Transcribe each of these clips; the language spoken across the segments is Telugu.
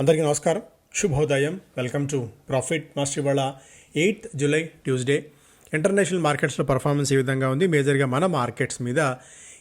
అందరికీ నమస్కారం. శుభోదయం. వెల్కమ్ టు ప్రాఫిట్ మాస్టర్ ఇవాళ ఎయిత్ జూలై ట్యూస్డే. ఇంటర్నేషనల్ మార్కెట్స్లో పర్ఫార్మెన్స్ ఏ విధంగా ఉంది? మేజర్గా మన మార్కెట్స్ మీద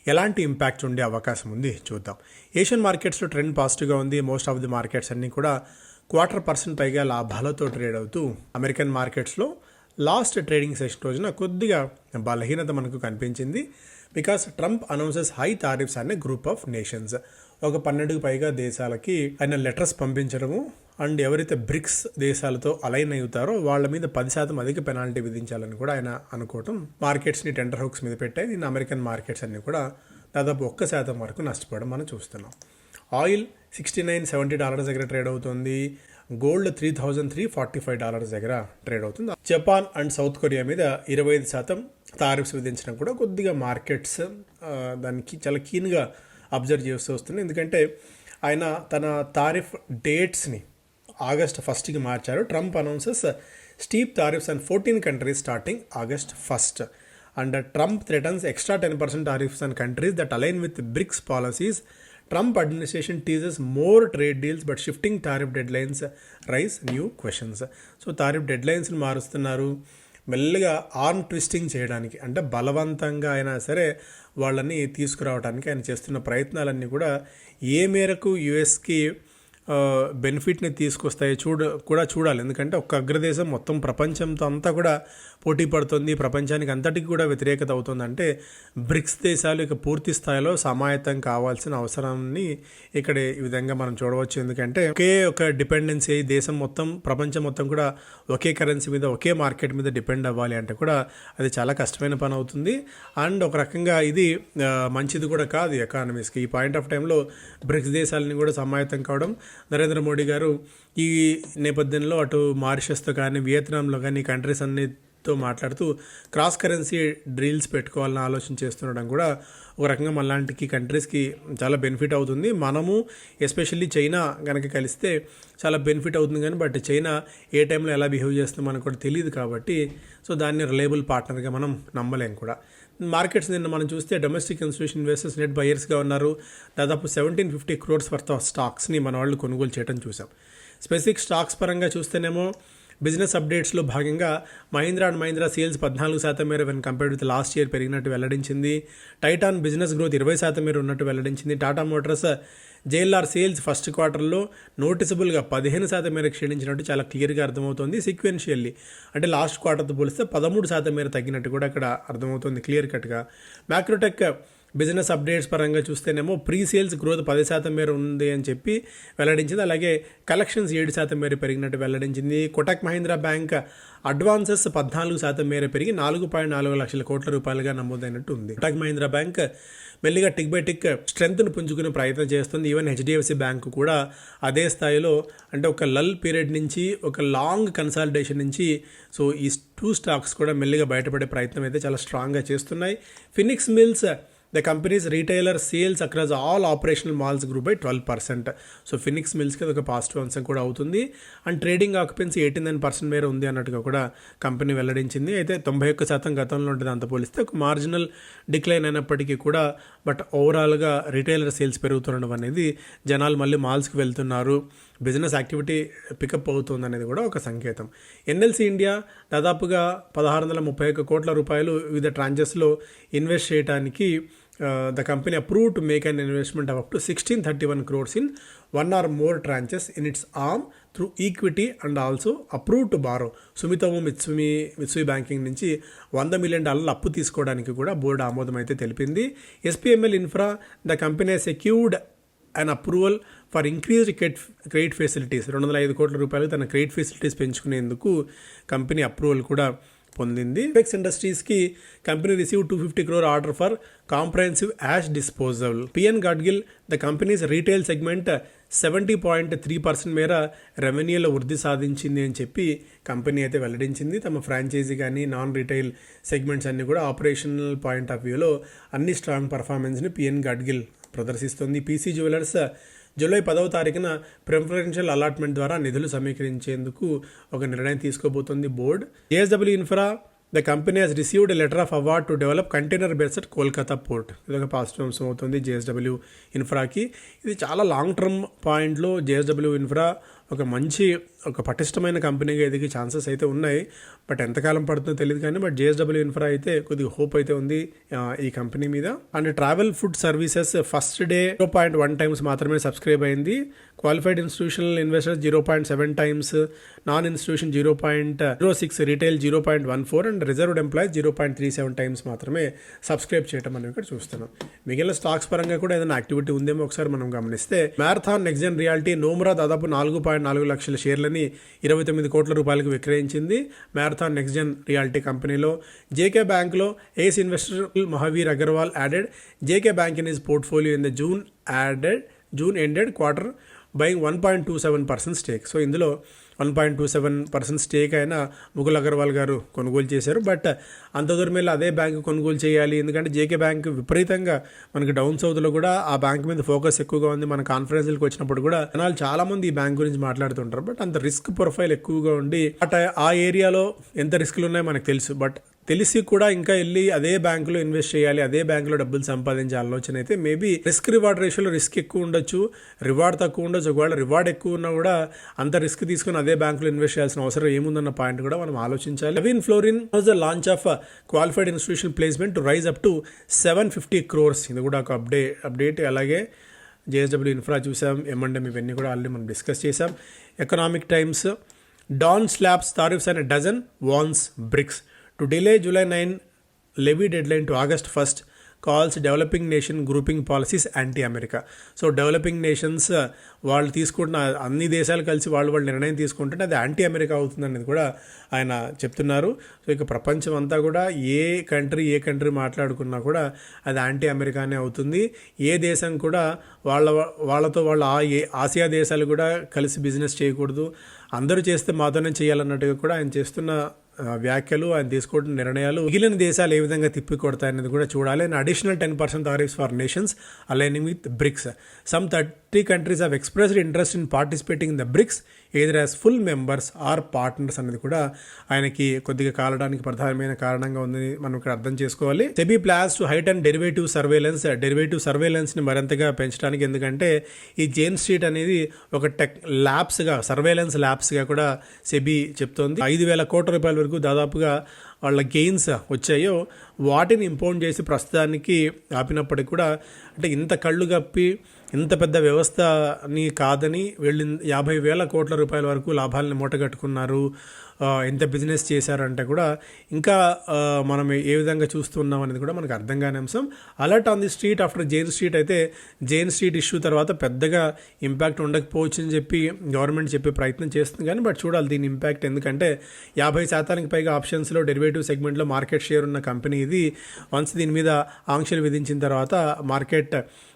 ఎలాంటి ఇంపాక్ట్ ఉండే అవకాశం ఉంది? చూద్దాం. ఏషియన్ మార్కెట్స్లో ట్రెండ్ పాజిటివ్గా ఉంది. మోస్ట్ ఆఫ్ ది మార్కెట్స్ అన్నీ కూడా క్వార్టర్ పర్సెంట్ పైగా లాభాలతో ట్రేడ్ అవుతూ అమెరికన్ మార్కెట్స్లో లాస్ట్ ట్రేడింగ్ సెషన్ రోజున కొద్దిగా బలహీనత మనకు కనిపించింది. Because Trump announces high tariffs అనే గ్రూప్ ఆఫ్ నేషన్స్. ఒక పన్నెండుకు పైగా దేశాలకి ఆయన లెటర్స్ పంపించడము అండ్ ఎవరైతే బ్రిక్స్ దేశాలతో అలైన్ అవుతారో వాళ్ళ మీద పది శాతం అధిక పెనాల్టీ విధించాలని కూడా ఆయన అనుకోవటం మార్కెట్స్ని టెండర్ హుక్స్ మీద పెట్టాయి. దీన్ని అమెరికన్ మార్కెట్స్ అన్నీ కూడా దాదాపు ఒక్క శాతం వరకు నష్టపోవడం మనం చూస్తున్నాం. Oil sixty nine seventy dollars దగ్గర ట్రేడ్ అవుతుంది. Gold three thousand three forty five dollars దగ్గర ట్రేడ్ అవుతుంది. జపాన్ అండ్ సౌత్ కొరియా మీద ఇరవై ఐదు శాతం టారిఫ్స్ విధించడం కూడా కొద్దిగా మార్కెట్స్ దానికి చాలా కీన్గా అబ్జర్వ్ చేస్తూ వస్తుంది. ఎందుకంటే ఆయన తన తారీఫ్ డేట్స్ని ఆగస్ట్ ఫస్ట్కి మార్చారు. Trump announces steep tariffs and fourteen countries starting August first. And Trump threatens extra ten percent tariffs and countries that align with BRICS policies Trump administration teases more trade deals but shifting tariff deadlines rise new questions so tariff dead లైన్స్ని మారుస్తున్నారు. మెల్లగా ఆర్మ్ ట్విస్టింగ్ చేయడానికి అంటే బలవంతంగా అయినా సరే వాళ్ళని తీసుకురావడానికి ఆయన చేస్తున్న ప్రయత్నాలన్నీ కూడా ఏ మేరకు యుఎస్కి బెనిఫిట్ని తీసుకొస్తాయి. చూడ కూడా చూడాలి. ఎందుకంటే ఒక్క అగ్రదేశం మొత్తం ప్రపంచంతో అంతా కూడా పోటీ పడుతుంది. ప్రపంచానికి అంతటికి కూడా వ్యతిరేకత అవుతుంది. అంటే బ్రిక్స్ దేశాలు ఇక పూర్తి స్థాయిలో సమాయత్తం కావాల్సిన అవసరాన్ని ఇక్కడ ఈ విధంగా మనం చూడవచ్చు. ఎందుకంటే ఒకే ఒక డిపెండెన్సీ దేశం మొత్తం ప్రపంచం మొత్తం కూడా ఒకే కరెన్సీ మీద ఒకే మార్కెట్ మీద డిపెండ్ అవ్వాలి అంటే కూడా అది చాలా కష్టమైన పని అవుతుంది. అండ్ ఒక రకంగా ఇది మంచిది కూడా కాదు ఎకానమీస్కి. ఈ పాయింట్ ఆఫ్ టైంలో బ్రిక్స్ దేశాలని కూడా సమాయత్తం కావడం నరేంద్ర మోడీ గారు ఈ నేపథ్యంలో అటు మారిషస్తో కానీ వియత్నాంలో కానీ కంట్రీస్ అన్నితో మాట్లాడుతూ క్రాస్ కరెన్సీ డ్రీల్స్ పెట్టుకోవాలని ఆలోచన చేస్తుండడం కూడా ఒక రకంగా మనలాంటికి కంట్రీస్కి చాలా బెనిఫిట్ అవుతుంది. మనము ఎస్పెషల్లీ చైనా కనుక కలిస్తే చాలా బెనిఫిట్ అవుతుంది కానీ బట్ చైనా ఏ టైంలో ఎలా బిహేవ్ చేస్తుందో మనకు కూడా తెలియదు కాబట్టి సో దాన్ని రిలయబుల్ పార్ట్నర్గా మనం నమ్మలేం కూడా. మార్కెట్స్ నిన్న మనం చూస్తే డొమెస్టిక్ ఇన్స్టిట్యూషన్ ఇన్వెస్టర్స్ నెట్ బయర్స్గా ఉన్నారు. దాదాపు seventeen fifty crores worth of స్టాక్స్ని మన వాళ్ళు కొనుగోలు చేయడం చూసాం. స్పెసిఫిక్ స్టాక్స్ పరంగా చూస్తేనేమో బిజినెస్ అప్డేట్స్లో భాగంగా మహీంద్రా అండ్ మహీంద్రా సేల్స్ పద్నాలుగు శాతం మేర when compared with last year పెరిగినట్టు వెల్లడించింది. టైటాన్ బిజినెస్ గ్రోత్ ఇరవై శాతం మేర ఉన్నట్టు వెల్లడించింది. Tata Motors JLR sales first క్వార్టర్లో నోటిసబుల్గా పదిహేను శాతం మేర క్షీణించినట్టు చాలా క్లియర్గా అర్థమవుతుంది సీక్వెన్షియల్లీ అంటే లాస్ట్ క్వార్టర్తో పోలిస్తే పదమూడు శాతం మేర తగ్గినట్టు కూడా అక్కడ అర్థమవుతుంది క్లియర్ కట్గా మ్యాక్రోటెక్ బిజినెస్ అప్డేట్స్ పరంగా చూస్తేనేమో ప్రీ సేల్స్ గ్రోత్ పది శాతం మేర ఉంది అని చెప్పి వెల్లడించింది. అలాగే కలెక్షన్స్ ఏడు శాతం మేర పెరిగినట్టు వెల్లడించింది. కొటక్ మహీంద్రా బ్యాంక్ అడ్వాన్సెస్ పద్నాలుగు శాతం మేర పెరిగి నాలుగు పాయింట్ నాలుగు లక్షల కోట్ల రూపాయలుగా నమోదైనట్టు ఉంది. కొటక్ మహీంద్రా బ్యాంక్ మెల్లిగా టిక్ బై టిక్ స్ట్రెంగ్త్ను పుంజుకునే ప్రయత్నం చేస్తుంది. ఈవెన్ హెచ్డిఎఫ్సి బ్యాంకు కూడా అదే స్థాయిలో అంటే ఒక లల్ పీరియడ్ నుంచి ఒక లాంగ్ కన్సాలిడేషన్ నుంచి సో ఈ టూ స్టాక్స్ కూడా మెల్లిగా బయటపడే ప్రయత్నం అయితే చాలా స్ట్రాంగ్గా చేస్తున్నాయి. Phoenix mills the company's retailer sales across all operational malls group by twelve percent so Phoenix మిల్స్కి ఒక పాజిటివ్ అంశం కూడా అవుతుంది. And trading occupancy eighty nine percent మేర ఉంది అన్నట్టుగా కూడా కంపెనీ వెల్లడించింది. అయితే తొంభై ఒక్క శాతం గతంలో ఉంటుంది అంత పోలిస్తే ఒక మార్జినల్ డిక్లైన్ అయినప్పటికీ కూడా బట్ ఓవరాల్గా రీటైలర్ సేల్స్ పెరుగుతుండడం అనేది జనాలు మళ్ళీ మాల్స్కి వెళ్తున్నారు. బిజినెస్ యాక్టివిటీ పికప్ అవుతుంది అనేది కూడా ఒక సంకేతం. ఎన్ఎల్సి ఇండియా దాదాపుగా పదహారు వందల ముప్పై ఒక్క కోట్ల రూపాయలు వివిధ ట్రాంచెస్లో ఇన్వెస్ట్ చేయడానికి the company approve to make an investment of up to sixteen thirty one crores in one or more tranches in its arm through equity and also approve to borrow. Sumitomo Mitsui Mitsui banking నుంచి వంద మిలియన్ డాలర్ల అప్పు తీసుకోవడానికి కూడా బోర్డు ఆమోదం అయితే తెలిపింది. SPML infra the company secured and approval for increased credit credit facilities రెండు వందల ఐదు కోట్ల రూపాయలు తన క్రెడిట్ ఫెసిలిటీస్ పెంచుకునేందుకు కంపెనీ అప్రూవల్ కూడా పొందింది. ఫెక్స్ ఇండస్ట్రీస్కి company receive two fifty crore order for comprehensive ash disposal P N Gadgil the company's retail segment seventy point three percent మేర రెవెన్యూలో వృద్ధి సాధించింది అని చెప్పి కంపెనీ అయితే వెల్లడించింది. తమ ఫ్రాంచైజీ కానీ నాన్ రీటైల్ సెగ్మెంట్స్ అన్నీ కూడా ఆపరేషనల్ పాయింట్ ఆఫ్ వ్యూలో అన్ని స్ట్రాంగ్ పర్ఫార్మెన్స్ని పిఎన్ గడ్గిల్ ప్రదర్శిస్తుంది. పీసీ జ్యువెలర్స్ జూలై పదవ తారీఖున ప్రిఫరెన్షియల్ అలాట్మెంట్ ద్వారా నిధులు సమీకరించేందుకు ఒక నిర్ణయం తీసుకోబోతోంది board. JSW infra the company has received letter of award to develop container base at Kolkata port. ఇది ఒక పాజిటివ్ అంశం అవుతుంది జేఎస్డబ్ల్యూ ఇన్ఫ్రాకి. ఇది చాలా లాంగ్ టర్మ్ పాయింట్లో జేఎస్డబ్ల్యూ ఇన్ఫ్రా ఒక మంచి ఒక పటిష్టమైన కంపెనీగా ఎదిగే ఛాన్సెస్ అయితే ఉన్నాయి. బట్ ఎంతకాలం పడుతుందో తెలియదు కానీ బట్ జేఎస్డబ్ల్యూ ఇన్ఫ్రా అయితే కొద్దిగా హోప్ అయితే ఉంది ఈ కంపెనీ మీద. And travel food services first day zero point one times మాత్రమే సబ్స్క్రైబ్ అయింది. Qualified institutional investors zero point seven times non institution zero point zero six retail zero point one four and reserved employees zero point three seven times మాత్రమే సబ్స్క్రైబ్ చేయడం మనం ఇక్కడ చూస్తున్నాం. మిగిలిన స్టాక్స్ పరంగా కూడా ఏదైనా యాక్టివిటీ ఉందేమో ఒకసారి మనం గమనిస్తే మ్యారథాన్ నెక్స్ట్ రియాలిటీ నోమ్రా దాదాపు నాలుగు పాయింట్ నాలుగు లక్షల షేర్లని ఇరవై తొమ్మిది కోట్ల రూపాయలకు విక్రయించింది మ్యారథాన్ నెక్స్ట్ జెన్ రియాలిటీ కంపెనీలో. జేకే బ్యాంక్లో ace investor Mahavir Agarwal added. JK bank in is portfolio in the June added June ended quarter buying one point two seven percent stake. So ఇందులో one point two seven percent stake అయిన ముకుల్ అగర్వాల్ గారు కొనుగోలు చేశారు. బట్ అంత దూరం వెళ్ళి అదే బ్యాంకు కొనుగోలు చేయాలి. ఎందుకంటే జేకే బ్యాంక్ విపరీతంగా మనకి డౌన్ సౌత్లో కూడా ఆ బ్యాంక్ మీద ఫోకస్ ఎక్కువగా ఉంది. మన కాన్ఫరెన్స్లకు వచ్చినప్పుడు కూడా జనాలు చాలామంది ఈ బ్యాంక్ గురించి మాట్లాడుతుంటారు. బట్ అంత రిస్క్ ప్రొఫైల్ ఎక్కువగా ఉండి అట్ ఆ ఏరియాలో ఎంత రిస్క్లు ఉన్నాయో మనకు తెలుసు. బట్ తెలిసి కూడా ఇంకా వెళ్ళి అదే బ్యాంకులో ఇన్వెస్ట్ చేయాలి అదే బ్యాంకులో డబ్బులు సంపాదించే ఆలోచన అయితే మేబీ రిస్క్ రివార్డ్ రేషియోలో రిస్క్ ఎక్కువ ఉండొచ్చు రివార్డ్ తక్కువ ఉండొచ్చు. ఒకవేళ రివార్డ్ ఎక్కువ ఉన్నా కూడా అంత రిస్క్ తీసుకుని అదే బ్యాంకులో ఇన్వెస్ట్ చేయాల్సిన అవసరం ఏముందన్న పాయింట్ కూడా మనం ఆలోచించాలి. Levin fluorine was the launch of qualified institution placement to raise up to seven fifty crores ఇది కూడా ఒక అప్డే అప్డేట్ అలాగే జేఎస్డబ్ల్యూ ఇన్ఫ్రా చూసాం ఎంఎండ్ఎం ఇవన్నీ కూడా ఆల్రెడీ మనం డిస్కస్ చేసాం Economic Times Don slaps tariffs and dozen warns BRICS to delay July nine levy deadline to August first calls developing nation grouping policies anti America so developing nations వాళ్ళు తీసుకుంటున్న అన్ని దేశాలు కలిసి వాళ్ళు వాళ్ళు నిర్ణయం తీసుకుంటుంటే అది యాంటీ అమెరికా అవుతుందనేది కూడా ఆయన చెప్తున్నారు. సో ఇక ప్రపంచం అంతా కూడా ఏ కంట్రీ ఏ కంట్రీ మాట్లాడుకున్నా కూడా అది యాంటీ అమెరికానే అవుతుంది. ఏ దేశం కూడా వాళ్ళ వాళ్ళతో వాళ్ళ ఆ ఏ ఆసియా దేశాలు కూడా కలిసి బిజినెస్ చేయకూడదు. అందరూ చేస్తే మాతోనే చేయాలన్నట్టుగా కూడా ఆయన చేస్తున్న వ్యాఖ్యలు ఆయన తీసుకుంటున్న నిర్ణయాలు మిగిలిన దేశాలు ఏ విధంగా తిప్పికొడతాయనేది కూడా చూడాలి. And additional ten percent tariffs for nations aligning with BRICS some thirty countries of expressed interest in participating in the BRICS either as full members or partners అనేది కూడా ఆయనకి కొద్దిగా కాలడానికి ప్రధానమైన కారణంగా ఉందని మనం ఇక్కడ అర్థం చేసుకోవాలి. SEBI plans to height and derivative surveillance derivative సర్వేలెన్స్ని మరింతగా పెంచడానికి ఎందుకంటే ఈ జేమ్స్ స్ట్రీట్ అనేది ఒక టెక్ ల్యాబ్స్గా సర్వేలెన్స్ ల్యాబ్స్గా కూడా సెబీ చెప్తోంది. ఐదు వేల కోట్ల రూపాయల వరకు దాదాపుగా వాళ్ళ గెయిన్స్ వచ్చాయో వాటిని ఇంపౌండ్ చేసి ప్రస్తుతానికి ఆపినప్పటికి కూడా అంటే ఇంత కళ్ళు కప్పి ఇంత పెద్ద వ్యవస్థని కాదని వెళ్ళి యాభై వేల కోట్ల రూపాయల వరకు లాభాలను మూటగట్టుకున్నారు. ఎంత బిజినెస్ చేశారంటే కూడా ఇంకా మనం ఏ విధంగా చూస్తున్నాం అనేది కూడా మనకు అర్థం కాని అంశం. Alert on the street after Jane street అయితే జైన్ స్ట్రీట్ ఇష్యూ తర్వాత పెద్దగా ఇంపాక్ట్ ఉండకపోవచ్చు అని చెప్పి గవర్నమెంట్ చెప్పే ప్రయత్నం చేస్తుంది. కానీ బట్ చూడాలి దీని ఇంపాక్ట్ ఎందుకంటే యాభై శాతానికి పైగా ఆప్షన్స్లో డెరివేటివ్ సెగ్మెంట్లో మార్కెట్ షేర్ ఉన్న కంపెనీ ఇది. వన్స్ దీని మీద ఆంక్షలు విధించిన తర్వాత మార్కెట్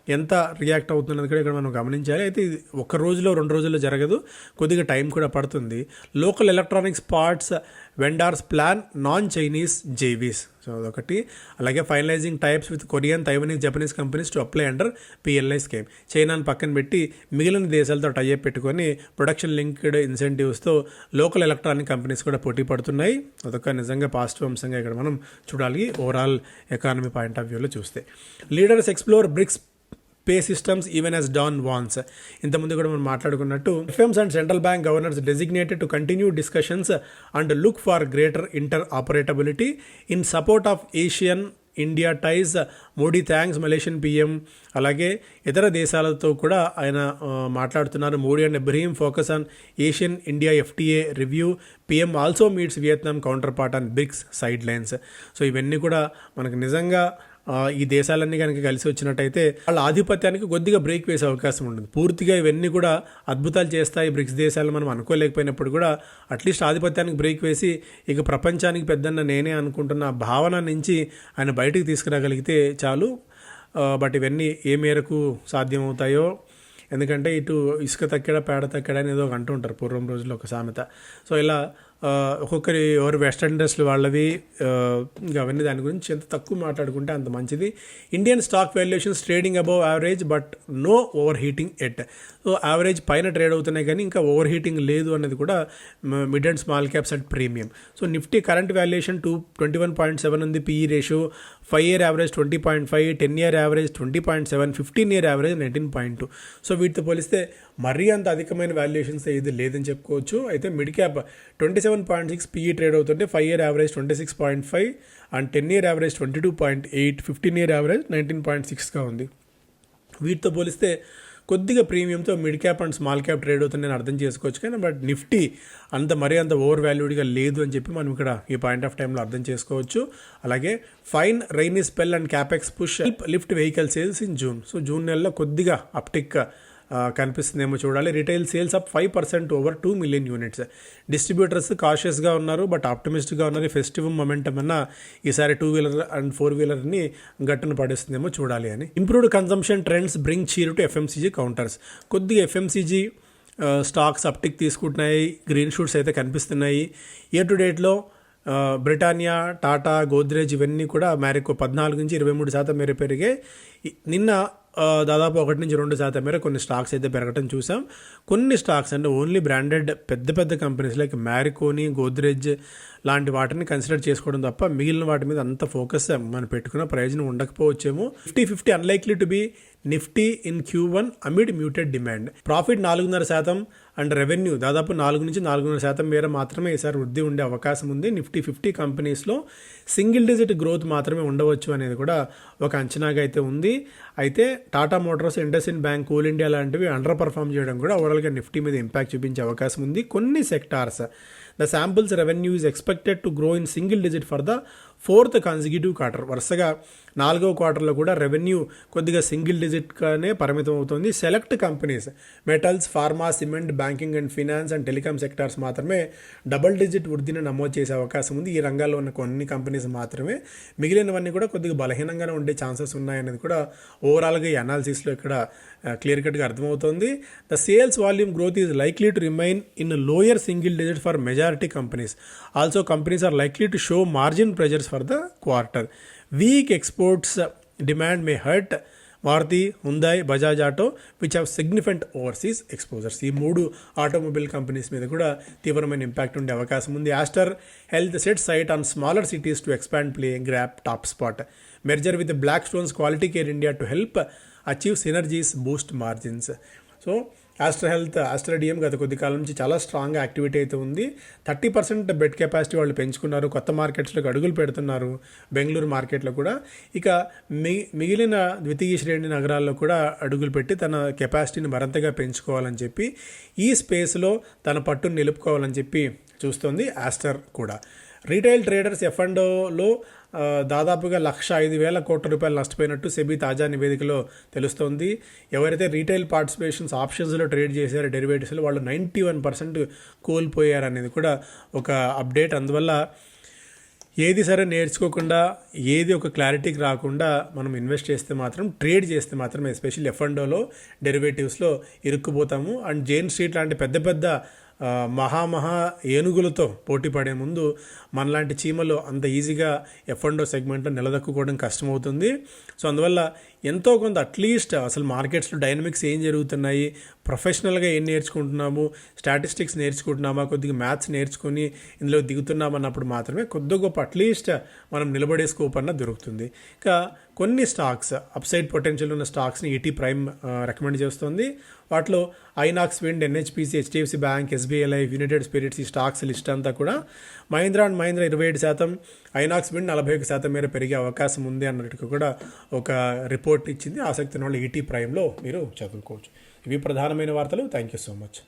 ఎంత రియాక్ట్ అవుతున్నది కూడా ఇక్కడ మనం గమనించాలి. అయితే ఇది ఒక్క రోజులో రెండు రోజుల్లో జరగదు. కొద్దిగా టైం కూడా పడుతుంది. Local electronics parts vendors plan non Chinese JVs so అదొకటి. అలాగే finalising types with Korean Taiwanese Japanese companies to apply under PLI scheme చైనాని పక్కన పెట్టి మిగిలిన దేశాలతో టైఅప్ పెట్టుకొని ప్రొడక్షన్ లింక్డ్ ఇన్సెంటివ్స్తో లోకల్ ఎలక్ట్రానిక్ కంపెనీస్ కూడా పోటీ పడుతున్నాయి. అదొక నిజంగా పాజిటివ్ అంశంగా ఇక్కడ మనం చూడాలి. ఓవరాల్ ఎకానమీ పాయింట్ ఆఫ్ వ్యూలో చూస్తే. Leaders explore BRICS pay systems even as Don warns ఇంతకుముందు కూడా మనం మాట్లాడుకున్నట్టు FMs and central bank governors designated to continue discussions and look for greater interoperability in support of Asian India ties Modi thanks Malaysian PM అలాగే ఇతర దేశాలతో కూడా ఆయన మాట్లాడుతున్నారు. Modi and Ibrahim focus on Asian India FTA review PM also meets Vietnam counterpart on BRICS sidelines so ఇవన్నీ కూడా మనకు నిజంగా ఈ దేశాలన్నీ కనుక కలిసి వచ్చినట్టయితే వాళ్ళ ఆధిపత్యానికి కొద్దిగా బ్రేక్ వేసే అవకాశం ఉంటుంది. పూర్తిగా ఇవన్నీ కూడా అద్భుతాలు చేస్తాయి. బ్రిక్స్ దేశాలు మనం అనుకోలేకపోయినప్పుడు కూడా అట్లీస్ట్ ఆధిపత్యానికి బ్రేక్ వేసి ఇక ప్రపంచానికి పెద్దన్న నేనే అనుకుంటున్న భావన నుంచి ఆయన బయటికి తీసుకురాగలిగితే చాలు. బట్ ఇవన్నీ ఏ మేరకు సాధ్యమవుతాయో ఎందుకంటే ఇటు ఇసుక తక్కెడ పేడ తక్కెడ అని ఒక అంటూ ఉంటారు పూర్వం రోజుల్లో ఒక సామెత. సో ఇలా ఒక్కొక్కరి ఎవరు వెస్టర్న్ ఇండస్ట్రీ వాళ్ళవి ఇంకా అవన్నీ దాని గురించి ఎంత తక్కువ మాట్లాడుకుంటే అంత మంచిది. Indian stock valuations trading above average but no overheating yet. So average పైన ట్రేడ్ అవుతున్నాయి కానీ ఇంకా ఓవర్ హీటింగ్ లేదు అన్నది కూడా mid and small caps at premium. So Nifty current valuation two twenty one point seven ఉంది PE ratio. Five year average twenty point five ten year average twenty point seven fifteen year average nineteen point two. So వీటితో పోలిస్తే మరీ అంత అధికమైన వాల్యుయేషన్స్ ఏది లేదని చెప్పుకోవచ్చు. అయితే mid cap twenty seven point six PE trade అవుతుంటే five year average twenty six point five and ten year average twenty two point eight fifteen year average nineteen point సిక్స్గా ఉంది. వీటితో పోలిస్తే కొద్దిగా ప్రీమియంతో mid cap and small cap trade అవుతుందని అర్థం చేసుకోవచ్చు కానీ బట్ నిఫ్టీ అంత మరీ అంత ఓవర్ వాల్యూడ్గా లేదు అని చెప్పి మనం ఇక్కడ ఈ పాయింట్ ఆఫ్ టైంలో అర్థం చేసుకోవచ్చు. అలాగే fine rainy spell and capex push lift vehicle sales in June so June నెలలో కొద్దిగా అప్టిక్ కనిపిస్తుందేమో చూడాలి. Retail sales up five percent over two million units. Distributors కాషియస్గా ఉన్నారు బట్ ఆప్టమిస్ట్గా ఉన్నారు ఫెస్టివల్ మొమెంటం అన్న ఈసారి టూ వీలర్ అండ్ ఫోర్ వీలర్ని గట్టున పడేస్తుందేమో చూడాలి అని. Improved consumption trends bring cheer to FMCG counters. కొద్దిగా ఎఫ్ఎంసీజీ స్టాక్స్ అప్టిక్ తీసుకుంటున్నాయి గ్రీన్ షూట్స్ అయితే కనిపిస్తున్నాయి. ఇయర్ టు డేట్లో బ్రిటానియా టాటా గోద్రేజ్ ఇవన్నీ కూడా మేరకు పద్నాలుగు నుంచి ఇరవై మూడు శాతం మేర పెరిగాయి నిన్న దాదాపు ఒకటి నుంచి రెండు శాతం మేర కొన్ని స్టాక్స్ అయితే పెరగటం చూసాం. కొన్ని స్టాక్స్ అంటే ఓన్లీ బ్రాండెడ్ పెద్ద పెద్ద కంపెనీస్ లైక్ మ్యారికోని గోద్రేజ్ లాంటి వాటిని కన్సిడర్ చేసుకోవడం తప్ప మిగిలిన వాటి మీద అంత ఫోకస్ మనం పెట్టుకున్న ప్రయోజనం ఉండకపోవచ్చేమో. Fifty fifty unlikely to be Nifty in Q one amid muted demand profit నాలుగున్నర శాతం అండ్ రెవెన్యూ దాదాపు నాలుగు నుంచి నాలుగున్నర శాతం మేర మాత్రమే ఈసారి వృద్ధి ఉండే అవకాశం ఉంది. నిఫ్టీ ఫిఫ్టీ కంపెనీస్లో సింగిల్ డిజిట్ గ్రోత్ మాత్రమే ఉండవచ్చు అనేది కూడా ఒక అంచనాగా అయితే ఉంది. అయితే Tata Motors IndusInd bank Coal India లాంటివి అండర్ పర్ఫామ్ చేయడం కూడా ఓవరాల్గా నిఫ్టీ మీద ఇంపాక్ట్ చూపించే అవకాశం ఉంది. కొన్ని sectors the samples revenue is expected to grow in single digit for the fourth consecutive quarter వరుసగా నాలుగవ క్వార్టర్లో కూడా రెవెన్యూ కొద్దిగా సింగిల్ డిజిట్గానే పరిమితం అవుతుంది select companies metals pharma cement banking and finance and telecom sectors మాత్రమే డబుల్ డిజిట్ వృద్ధిని నమోదు చేసే అవకాశం ఉంది. ఈ రంగాల్లో ఉన్న కొన్ని కంపెనీస్ మాత్రమే మిగిలినవన్నీ కూడా కొద్దిగా బలహీనంగానే ఉండే ఛాన్సెస్ ఉన్నాయనేది కూడా ఓవరాల్గా ఈ అనాలిసిస్లో ఇక్కడ క్లియర్ కట్గా అర్థమవుతుంది. The sales volume growth is likely to remain in lower single digit for majority companies also companies are likely to show margin pressures for the quarter weak exports demand may hurt Maruti Hyundai Bajaj auto which have significant overseas exposures ఈ మూడు ఆటోమొబైల్ కంపెనీస్ మీద కూడా తీవ్రమైన ఇంపాక్ట్ ఉండే అవకాశం ఉంది. Aster Health set sight on smaller cities to expand play grab top spot merger with Blackstone's Quality Care India to help achieve synergies boost margins so Aster Health ఆస్ట్రేడియం గత కొద్ది కాలం నుంచి చాలా స్ట్రాంగ్ యాక్టివిటీ అయితే ఉంది. థర్టీ పర్సెంట్ బెడ్ కెపాసిటీ వాళ్ళు పెంచుకున్నారు. కొత్త మార్కెట్స్లోకి అడుగులు పెడుతున్నారు బెంగళూరు మార్కెట్లో కూడా. ఇక మి మిగిలిన ద్వితీయ శ్రేణి నగరాల్లో కూడా అడుగులు పెట్టి తన కెపాసిటీని మరింతగా పెంచుకోవాలని చెప్పి ఈ స్పేస్లో తన పట్టును నిలుపుకోవాలని చెప్పి చూస్తోంది ఆస్టర్ కూడా. రీటైల్ ట్రేడర్స్ ఎఫ్ఎండోలో దాదాపుగా లక్ష ఐదు వేల కోట్ల రూపాయలు నష్టపోయినట్టు సెబీ తాజా నివేదికలో తెలుస్తోంది. ఎవరైతే రీటైల్ పార్టిసిపేషన్స్ ఆప్షన్స్లో ట్రేడ్ చేశారో డెరివేటివ్స్లో వాళ్ళు నైంటీ వన్ పర్సెంట్ కోల్పోయారు అనేది కూడా ఒక అప్డేట్. అందువల్ల ఏది సరే నేర్చుకోకుండా ఏది ఒక క్లారిటీకి రాకుండా మనం ఇన్వెస్ట్ చేస్తే మాత్రం ట్రేడ్ చేస్తే మాత్రం ఎస్పెషల్లీ ఎఫ్ఎండోలో డెరివేటివ్స్లో ఇరుక్కుపోతాము. అండ్ జైన్ స్ట్రీట్ లాంటి పెద్ద పెద్ద మహామహా ఏనుగులతో పోటీ పడే ముందు మనలాంటి చీమలు అంత ఈజీగా ఎఫ్ అండో సెగ్మెంట్లో నిలదొక్కుకోవడం కష్టమవుతుంది. సో అందువల్ల ఎంతో కొంత అట్లీస్ట్ అసలు మార్కెట్స్లో డైనమిక్స్ ఏం జరుగుతున్నాయి ప్రొఫెషనల్గా ఏం నేర్చుకుంటున్నాము స్టాటిస్టిక్స్ నేర్చుకుంటున్నామా కొద్దిగా మ్యాథ్స్ నేర్చుకొని ఇందులో దిగుతున్నామన్నప్పుడు మాత్రమే కొద్ది గొప్ప అట్లీస్ట్ మనం నిలబడే స్కోప్ అన్న దొరుకుతుంది. ఇంకా కొన్ని స్టాక్స్ అప్సైడ్ పొటెన్షియల్ ఉన్న స్టాక్స్ని ఈటీ ప్రైమ్ రికమెండ్ చేస్తుంది. వాటిలో Inox Wind NHPC HDFC Bank SBI Life United Spirits ఈ స్టాక్స్ లిస్ట్ అంతా కూడా మహీంద్రా అండ్ మహీంద్రా ఇరవై ఏడు శాతం ఐనాక్స్ విండ్ నలభై ఒక శాతం మేర పెరిగే అవకాశం ఉంది అన్నట్టుగా కూడా ఒక రిపోర్ట్ ఇచ్చింది ఆసక్తి ఉన్న వాళ్ళు ఈటీ ప్రైమ్లో మీరు చదువుకోవచ్చు. ఇవి ప్రధానమైన వార్తలు. Thank you so much